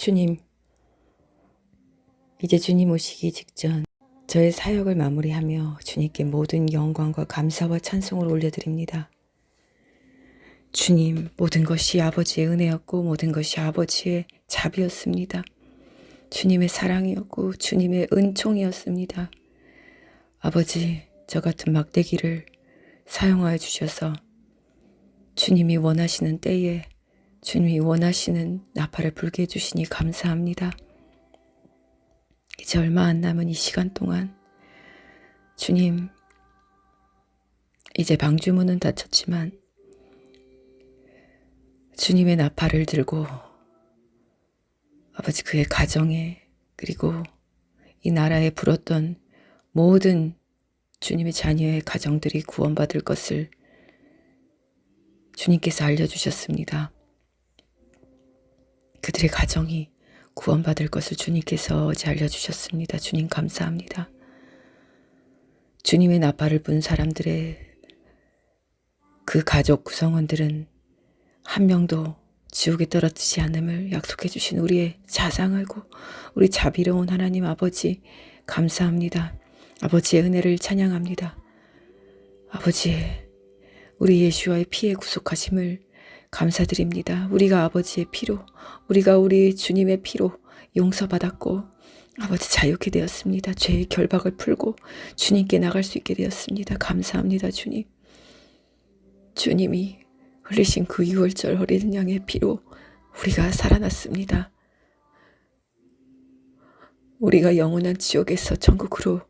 주님, 이제 주님 오시기 직전 저의 사역을 마무리하며 주님께 모든 영광과 감사와 찬송을 올려드립니다. 주님, 모든 것이 아버지의 은혜였고 모든 것이 아버지의 자비였습니다. 주님의 사랑이었고 주님의 은총이었습니다. 아버지, 저 같은 막대기를 사용하여 주셔서 주님이 원하시는 때에 주님이 원하시는 나팔을 불게 해주시니 감사합니다. 이제 얼마 안 남은 이 시간 동안 주님, 이제 방주문은 닫혔지만 주님의 나팔을 들고 아버지 그의 가정에 그리고 이 나라에 불었던 모든 주님의 자녀의 가정들이 구원받을 것을 주님께서 알려주셨습니다. 그들의 가정이 구원받을 것을 주님께서 어제 알려주셨습니다. 주님 감사합니다. 주님의 나팔을 분 사람들의 그 가족 구성원들은 한 명도 지옥에 떨어지지 않음을 약속해 주신 우리의 자상하고 우리 자비로운 하나님 아버지 감사합니다. 아버지의 은혜를 찬양합니다. 아버지 우리 예수와의 피에 구속하심을 감사드립니다. 우리가 아버지의 피로 우리가 우리 주님의 피로 용서받았고 아버지 자유케 되었습니다. 죄의 결박을 풀고 주님께 나갈 수 있게 되었습니다. 감사합니다, 주님. 주님이 흘리신 그 유월절 어린 양의 피로 우리가 살아났습니다. 우리가 영원한 지옥에서 천국으로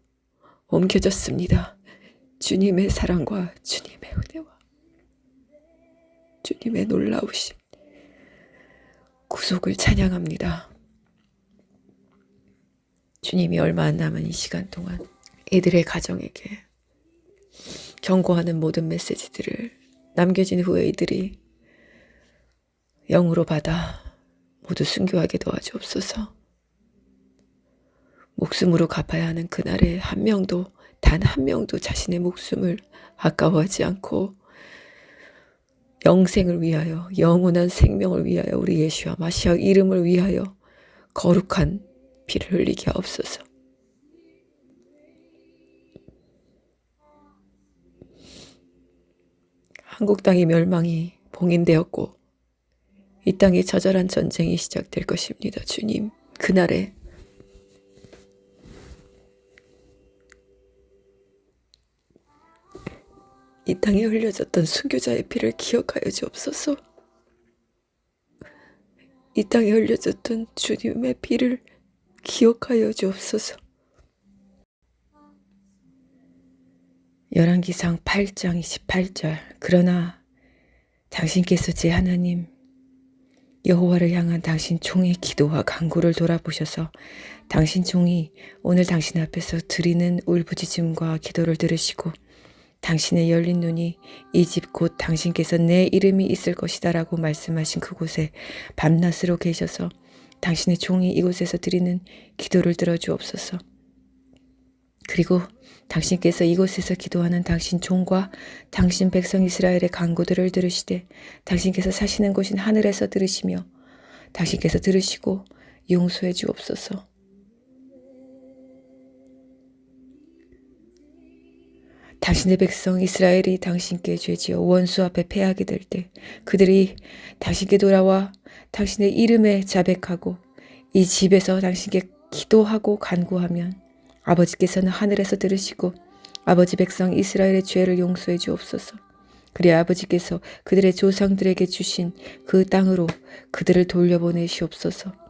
옮겨졌습니다. 주님의 사랑과 주님의 은혜와 주님의 놀라우신 구속을 찬양합니다. 주님이 얼마 안 남은 이 시간 동안 이들의 가정에게 경고하는 모든 메시지들을 남겨진 후에 이들이 영으로 받아 모두 순교하게 도와주옵소서. 목숨으로 갚아야 하는 그날에 한 명도 단 한 명도 자신의 목숨을 아까워하지 않고 영생을 위하여 영원한 생명을 위하여 우리 예수와 마시아 이름을 위하여 거룩한 피를 흘리게 하옵소서. 한국 땅의 멸망이 봉인되었고 이 땅에 처절한 전쟁이 시작될 것입니다. 주님, 그날에 이 땅에 흘려졌던 순교자의 피를 기억하여 주옵소서. 이 땅에 흘려졌던 주님의 피를 기억하여 주옵소서. 열왕기상 8장 28절 그러나 당신께서 제 하나님 여호와를 향한 당신 종의 기도와 간구를 돌아보셔서 당신 종이 오늘 당신 앞에서 드리는 울부짖음과 기도를 들으시고 당신의 열린 눈이 이 집 곧 당신께서 내 이름이 있을 것이다 라고 말씀하신 그곳에 밤낮으로 계셔서 당신의 종이 이곳에서 드리는 기도를 들어주옵소서. 그리고 당신께서 이곳에서 기도하는 당신 종과 당신 백성 이스라엘의 간구들을 들으시되 당신께서 사시는 곳인 하늘에서 들으시며 당신께서 들으시고 용서해 주옵소서. 당신의 백성 이스라엘이 당신께 죄지어 원수 앞에 패하게 될 때 그들이 당신께 돌아와 당신의 이름에 자백하고 이 집에서 당신께 기도하고 간구하면 아버지께서는 하늘에서 들으시고 아버지 백성 이스라엘의 죄를 용서해 주옵소서. 그리야 아버지께서 그들의 조상들에게 주신 그 땅으로 그들을 돌려보내시옵소서.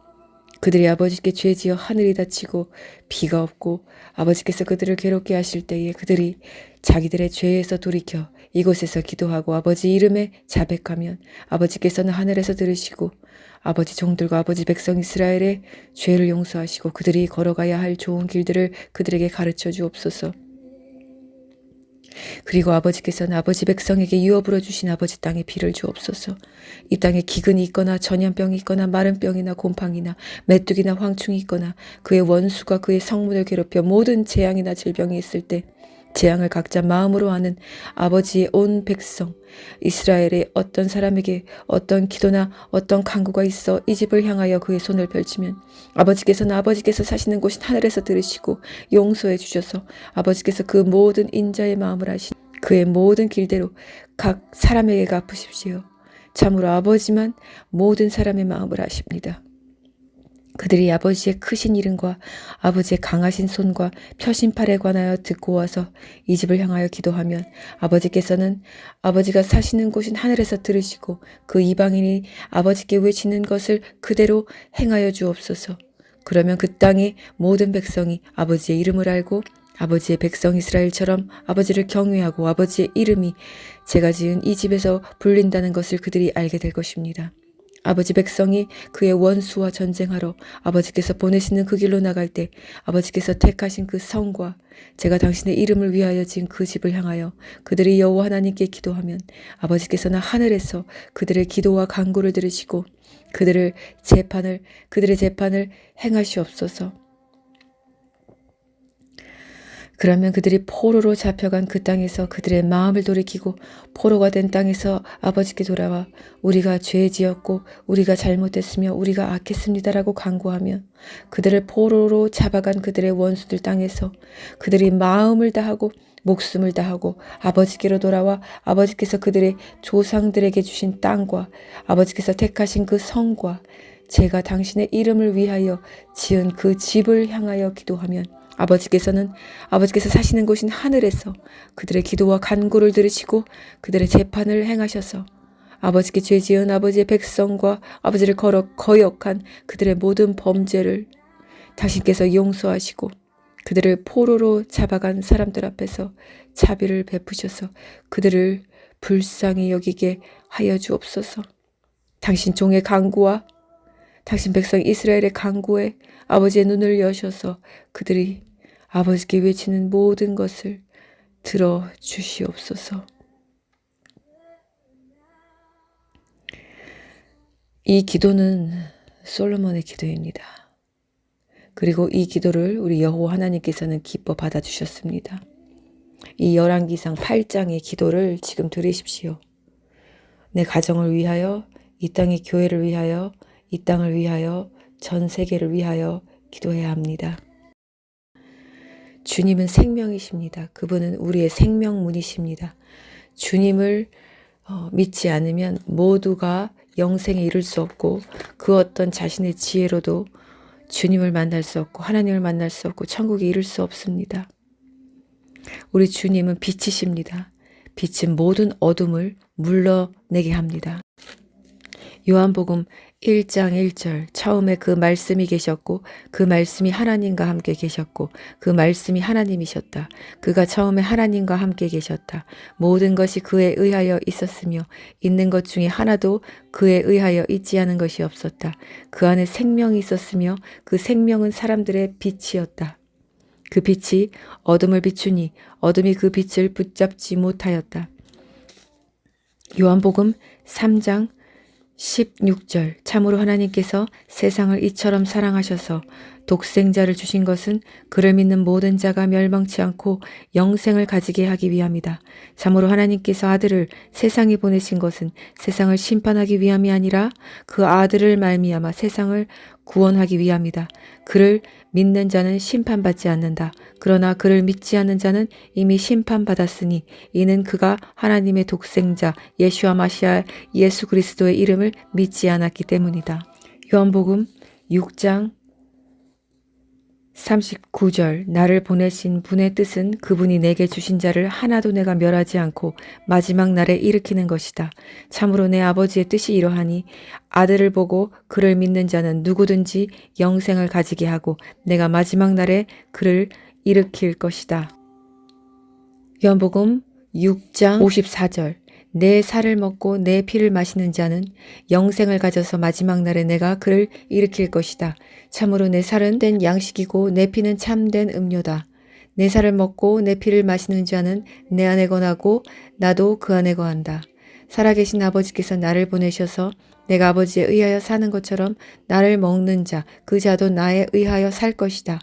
그들이 아버지께 죄지어 하늘이 닫히고 비가 없고 아버지께서 그들을 괴롭게 하실 때에 그들이 자기들의 죄에서 돌이켜 이곳에서 기도하고 아버지 이름에 자백하면 아버지께서는 하늘에서 들으시고 아버지 종들과 아버지 백성 이스라엘의 죄를 용서하시고 그들이 걸어가야 할 좋은 길들을 그들에게 가르쳐 주옵소서. 그리고 아버지께서는 아버지 백성에게 유업으로 주신 아버지 땅에 비를 주옵소서. 이 땅에 기근이 있거나 전염병이 있거나 마른 병이나 곰팡이나 메뚜기나 황충이 있거나 그의 원수가 그의 성문을 괴롭혀 모든 재앙이나 질병이 있을 때 재앙을 각자 마음으로 하는 아버지의 온 백성 이스라엘의 어떤 사람에게 어떤 기도나 어떤 강구가 있어 이 집을 향하여 그의 손을 펼치면 아버지께서는 아버지께서 사시는 곳인 하늘에서 들으시고 용서해 주셔서 아버지께서 그 모든 인자의 마음을 하신 그의 모든 길대로 각 사람에게 갚으십시오. 참으로 아버지만 모든 사람의 마음을 아십니다. 그들이 아버지의 크신 이름과 아버지의 강하신 손과 표심팔에 관하여 듣고 와서 이 집을 향하여 기도하면 아버지께서는 아버지가 사시는 곳인 하늘에서 들으시고 그 이방인이 아버지께 외치는 것을 그대로 행하여 주옵소서. 그러면 그 땅의 모든 백성이 아버지의 이름을 알고 아버지의 백성 이스라엘처럼 아버지를 경외하고 아버지의 이름이 제가 지은 이 집에서 불린다는 것을 그들이 알게 될 것입니다. 아버지 백성이 그의 원수와 전쟁하러 아버지께서 보내시는 그 길로 나갈 때 아버지께서 택하신 그 성과 제가 당신의 이름을 위하여 지은 그 집을 향하여 그들이 여호와 하나님께 기도하면 아버지께서는 하늘에서 그들의 기도와 간구를 들으시고 그들을 재판을 그들의 재판을 행하시옵소서. 그러면 그들이 포로로 잡혀간 그 땅에서 그들의 마음을 돌이키고 포로가 된 땅에서 아버지께 돌아와 우리가 죄 지었고 우리가 잘못했으며 우리가 악했습니다라고 간구하며 그들을 포로로 잡아간 그들의 원수들 땅에서 그들이 마음을 다하고 목숨을 다하고 아버지께로 돌아와 아버지께서 그들의 조상들에게 주신 땅과 아버지께서 택하신 그 성과 제가 당신의 이름을 위하여 지은 그 집을 향하여 기도하면 아버지께서는 아버지께서 사시는 곳인 하늘에서 그들의 기도와 간구를 들으시고 그들의 재판을 행하셔서 아버지께 죄 지은 아버지의 백성과 아버지를 걸어 거역한 그들의 모든 범죄를 당신께서 용서하시고 그들을 포로로 잡아간 사람들 앞에서 자비를 베푸셔서 그들을 불쌍히 여기게 하여 주옵소서. 당신 종의 강구와 당신 백성 이스라엘의 강구에 아버지의 눈을 여셔서 그들이 아버지께 외치는 모든 것을 들어 주시옵소서. 이 기도는 솔로몬의 기도입니다. 그리고 이 기도를 우리 여호와 하나님께서는 기뻐 받아주셨습니다. 이 열왕기상 8장의 기도를 지금 들으십시오. 내 가정을 위하여, 이 땅의 교회를 위하여, 이 땅을 위하여, 전 세계를 위하여 기도해야 합니다. 주님은 생명이십니다. 그분은 우리의 생명문이십니다. 주님을 어, 믿지 않으면 모두가 영생에 이를 수 없고 그 어떤 자신의 지혜로도 주님을 만날 수 없고 하나님을 만날 수 없고 천국에 이를 수 없습니다. 우리 주님은 빛이십니다. 빛은 모든 어둠을 물러내게 합니다. 요한복음 1장 1절 처음에 그 말씀이 계셨고 그 말씀이 하나님과 함께 계셨고 그 말씀이 하나님이셨다. 그가 처음에 하나님과 함께 계셨다. 모든 것이 그에 의하여 있었으며 있는 것 중에 하나도 그에 의하여 있지 않은 것이 없었다. 그 안에 생명이 있었으며 그 생명은 사람들의 빛이었다. 그 빛이 어둠을 비추니 어둠이 그 빛을 붙잡지 못하였다. 요한복음 3장 16절 참으로 하나님께서 세상을 이처럼 사랑하셔서 독생자를 주신 것은 그를 믿는 모든 자가 멸망치 않고 영생을 가지게 하기 위함이다. 참으로 하나님께서 아들을 세상에 보내신 것은 세상을 심판하기 위함이 아니라 그 아들을 말미암아 세상을 구원하기 위함이다. 그를 믿는 자는 심판받지 않는다. 그러나 그를 믿지 않는 자는 이미 심판받았으니 이는 그가 하나님의 독생자 예수와 마시아 예수 그리스도의 이름을 믿지 않았기 때문이다. 요한복음 6장 39절 나를 보내신 분의 뜻은 그분이 내게 주신 자를 하나도 내가 멸하지 않고 마지막 날에 일으키는 것이다. 참으로 내 아버지의 뜻이 이러하니 아들을 보고 그를 믿는 자는 누구든지 영생을 가지게 하고 내가 마지막 날에 그를 일으킬 것이다. 연복음 6장 54절 내 살을 먹고 내 피를 마시는 자는 영생을 가져서 마지막 날에 내가 그를 일으킬 것이다. 참으로 내 살은 된 양식이고 내 피는 참된 음료다. 내 살을 먹고 내 피를 마시는 자는 내 안에 거하고 나도 그 안에 거한다. 살아계신 아버지께서 나를 보내셔서 내가 아버지에 의하여 사는 것처럼 나를 먹는 자, 그 자도 나에 의하여 살 것이다.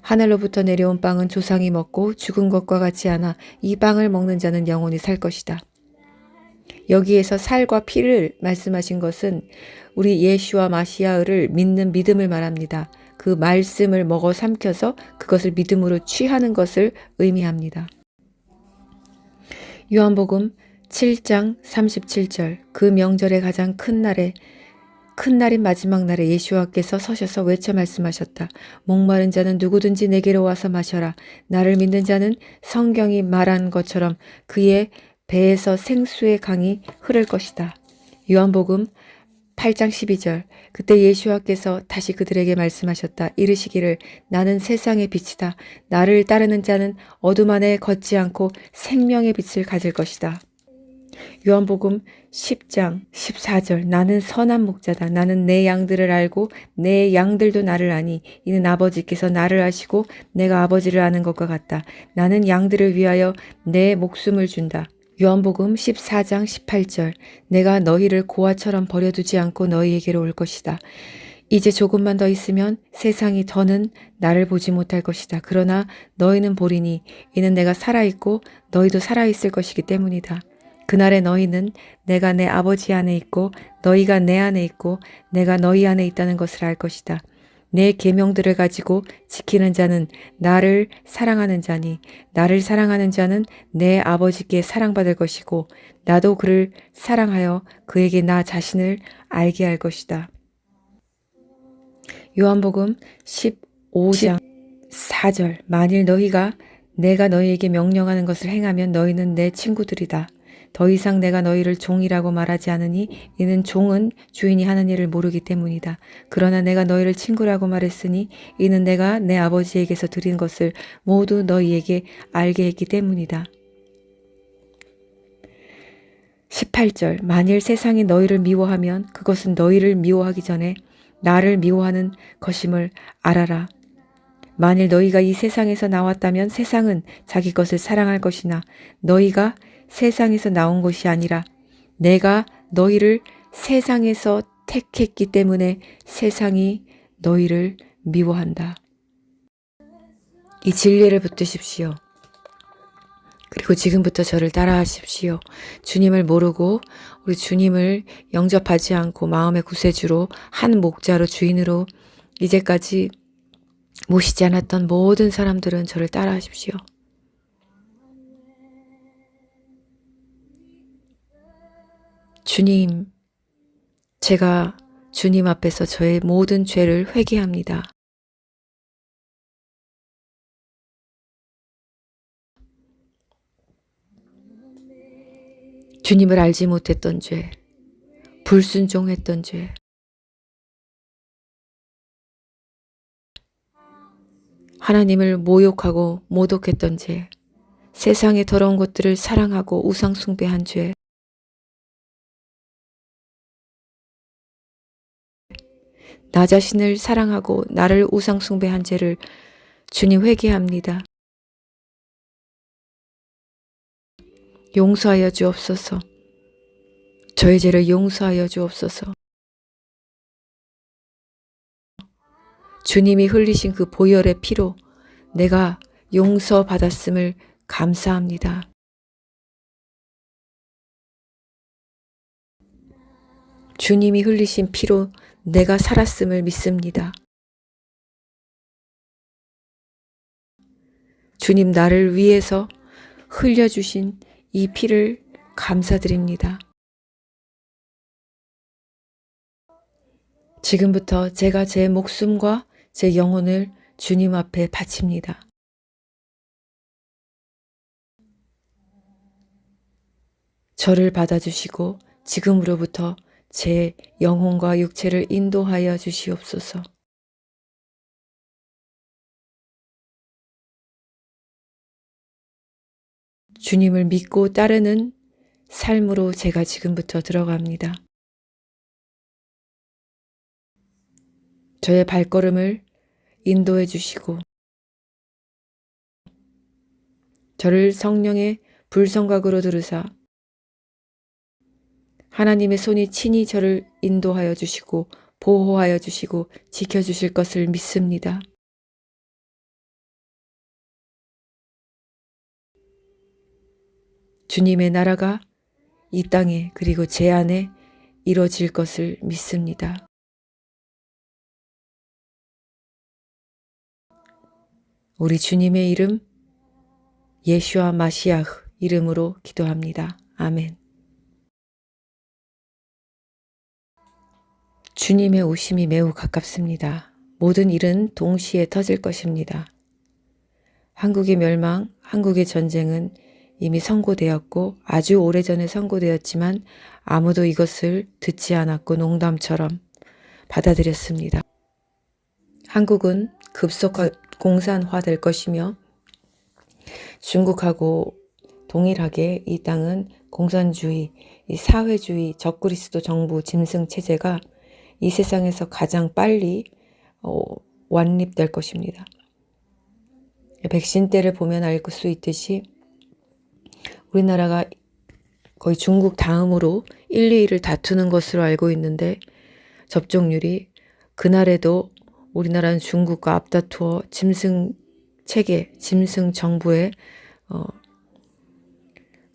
하늘로부터 내려온 빵은 조상이 먹고 죽은 것과 같지 않아 이 빵을 먹는 자는 영원히 살 것이다. 여기에서 살과 피를 말씀하신 것은 우리 예수와 마시아를 믿는 믿음을 말합니다. 그 말씀을 먹어 삼켜서 그것을 믿음으로 취하는 것을 의미합니다. 요한복음 7장 37절 그 명절의 가장 큰 날에 큰 날인 마지막 날에 예수와께서 서셔서 외쳐 말씀하셨다. 목마른 자는 누구든지 내게로 와서 마셔라. 나를 믿는 자는 성경이 말한 것처럼 그의 배에서 생수의 강이 흐를 것이다. 요한복음 8장 12절 그때 예수와께서 다시 그들에게 말씀하셨다. 이르시기를 나는 세상의 빛이다. 나를 따르는 자는 어둠 안에 걷지 않고 생명의 빛을 가질 것이다. 요한복음 10장 14절 나는 선한 목자다. 나는 내 양들을 알고 내 양들도 나를 아니 이는 아버지께서 나를 아시고 내가 아버지를 아는 것과 같다. 나는 양들을 위하여 내 목숨을 준다. 요한복음 14장 18절 내가 너희를 고아처럼 버려두지 않고 너희에게로 올 것이다. 이제 조금만 더 있으면 세상이 더는 나를 보지 못할 것이다. 그러나 너희는 보리니 이는 내가 살아있고 너희도 살아있을 것이기 때문이다. 그날에 너희는 내가 내 아버지 안에 있고 너희가 내 안에 있고 내가 너희 안에 있다는 것을 알 것이다. 내 계명들을 가지고 지키는 자는 나를 사랑하는 자니 나를 사랑하는 자는 내 아버지께 사랑받을 것이고 나도 그를 사랑하여 그에게 나 자신을 알게 할 것이다. 요한복음 15장 4절 만일 너희가 내가 너희에게 명령하는 것을 행하면 너희는 내 친구들이다. 더 이상 내가 너희를 종이라고 말하지 않으니 이는 종은 주인이 하는 일을 모르기 때문이다. 그러나 내가 너희를 친구라고 말했으니 이는 내가 내 아버지에게서 들은 것을 모두 너희에게 알게 했기 때문이다. 18절 만일 세상이 너희를 미워하면 그것은 너희를 미워하기 전에 나를 미워하는 것임을 알아라. 만일 너희가 이 세상에서 나왔다면 세상은 자기 것을 사랑할 것이나 너희가 세상에서 나온 것이 아니라 내가 너희를 세상에서 택했기 때문에 세상이 너희를 미워한다. 이 진리를 붙드십시오. 그리고 지금부터 저를 따라하십시오. 주님을 모르고 우리 주님을 영접하지 않고 마음의 구세주로 한 목자로 주인으로 이제까지 모시지 않았던 모든 사람들은 저를 따라하십시오. 주님, 제가 주님 앞에서 저의 모든 죄를 회개합니다. 주님을 알지 못했던 죄, 불순종했던 죄, 하나님을 모욕하고 모독했던 죄, 세상의 더러운 것들을 사랑하고 우상숭배한 죄, 나 자신을 사랑하고 나를 우상숭배한 죄를 주님 회개합니다. 용서하여 주옵소서. 저의 죄를 용서하여 주옵소서. 주님이 흘리신 그 보혈의 피로 내가 용서받았음을 감사합니다. 주님이 흘리신 피로 내가 살았음을 믿습니다. 주님 나를 위해서 흘려주신 이 피를 감사드립니다. 지금부터 제가 제 목숨과 제 영혼을 주님 앞에 바칩니다. 저를 받아주시고 지금으로부터 제 영혼과 육체를 인도하여 주시옵소서. 주님을 믿고 따르는 삶으로 제가 지금부터 들어갑니다. 저의 발걸음을 인도해 주시고, 저를 성령의 불성각으로 들으사, 하나님의 손이 친히 저를 인도하여 주시고 보호하여 주시고 지켜 주실 것을 믿습니다. 주님의 나라가 이 땅에 그리고 제 안에 이뤄질 것을 믿습니다. 우리 주님의 이름 예슈와 마시아흐 이름으로 기도합니다. 아멘. 주님의 오심이 매우 가깝습니다. 모든 일은 동시에 터질 것입니다. 한국의 멸망, 한국의 전쟁은 이미 선고되었고 아주 오래전에 선고되었지만 아무도 이것을 듣지 않았고 농담처럼 받아들였습니다. 한국은 급속하 공산화 될 것이며 중국하고 동일하게 이 땅은 공산주의, 이 사회주의, 적그리스도 정부 짐승 체제가 이 세상에서 가장 빨리 어, 완립될 것입니다. 백신 때를 보면 알 수 있듯이 우리나라가 거의 중국 다음으로 1, 2위를 다투는 것으로 알고 있는데 접종률이 그날에도 우리나라는 중국과 앞다투어 짐승 체계, 짐승 정부의 어,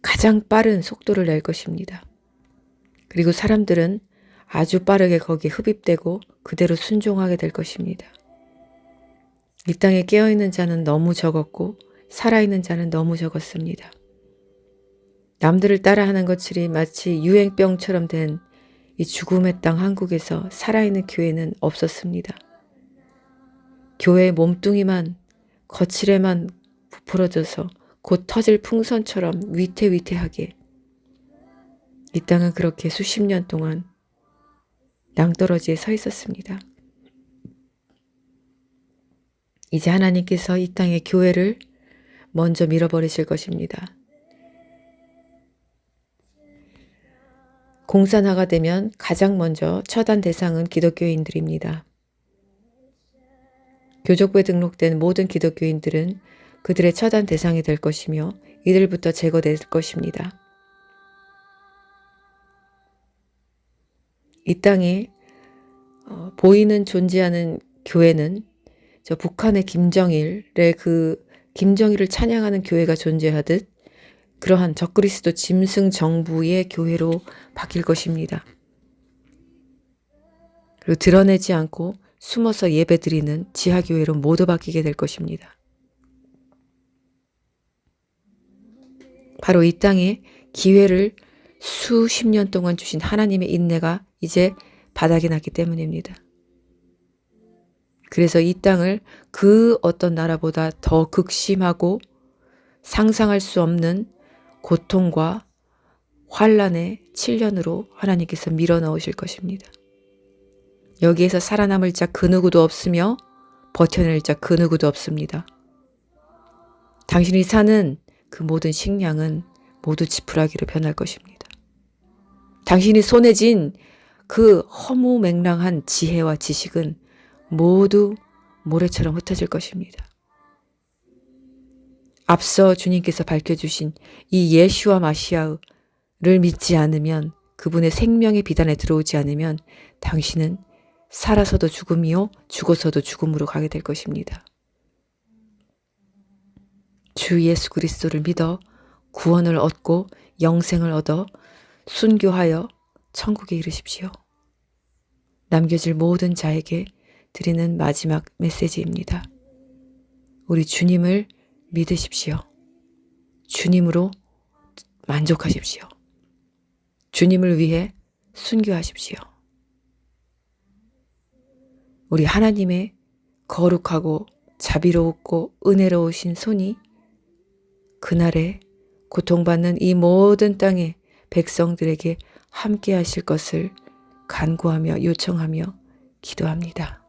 가장 빠른 속도를 낼 것입니다. 그리고 사람들은 아주 빠르게 거기에 흡입되고 그대로 순종하게 될 것입니다. 이 땅에 깨어있는 자는 너무 적었고 살아있는 자는 너무 적었습니다. 남들을 따라하는 것들이 마치 유행병처럼 된 이 죽음의 땅 한국에서 살아있는 교회는 없었습니다. 교회의 몸뚱이만 거칠에만 부풀어져서 곧 터질 풍선처럼 위태위태하게 이 땅은 그렇게 수십 년 동안 낭떠러지에 서 있었습니다. 이제 하나님께서 이 땅의 교회를 먼저 밀어버리실 것입니다. 공산화가 되면 가장 먼저 처단 대상은 기독교인들입니다. 교족부에 등록된 모든 기독교인들은 그들의 처단 대상이 될 것이며 이들부터 제거될 것입니다. 이 땅에 어, 보이는 존재하는 교회는 저 북한의 김정일의 그 김정일을 찬양하는 교회가 존재하듯 그러한 적그리스도 짐승 정부의 교회로 바뀔 것입니다. 그리고 드러내지 않고 숨어서 예배드리는 지하교회로 모두 바뀌게 될 것입니다. 바로 이 땅에 기회를 수십 년 동안 주신 하나님의 인내가 이제 바닥이 났기 때문입니다. 그래서 이 땅을 그 어떤 나라보다 더 극심하고 상상할 수 없는 고통과 환란의 7년으로 하나님께서 밀어 넣으실 것입니다. 여기에서 살아남을 자 그 누구도 없으며 버텨낼 자 그 누구도 없습니다. 당신이 사는 그 모든 식량은 모두 지푸라기로 변할 것입니다. 당신이 손에 쥔 그 허무맹랑한 지혜와 지식은 모두 모래처럼 흩어질 것입니다. 앞서 주님께서 밝혀주신 이 예슈와 마시아를 믿지 않으면 그분의 생명의 비단에 들어오지 않으면 당신은 살아서도 죽음이요 죽어서도 죽음으로 가게 될 것입니다. 주 예수 그리스도를 믿어 구원을 얻고 영생을 얻어 순교하여 천국에 이르십시오. 남겨질 모든 자에게 드리는 마지막 메시지입니다. 우리 주님을 믿으십시오. 주님으로 만족하십시오. 주님을 위해 순교하십시오. 우리 하나님의 거룩하고 자비로웠고 은혜로우신 손이 그날에 고통받는 이 모든 땅의 백성들에게 함께 하실 것을 간구하며 요청하며 기도합니다.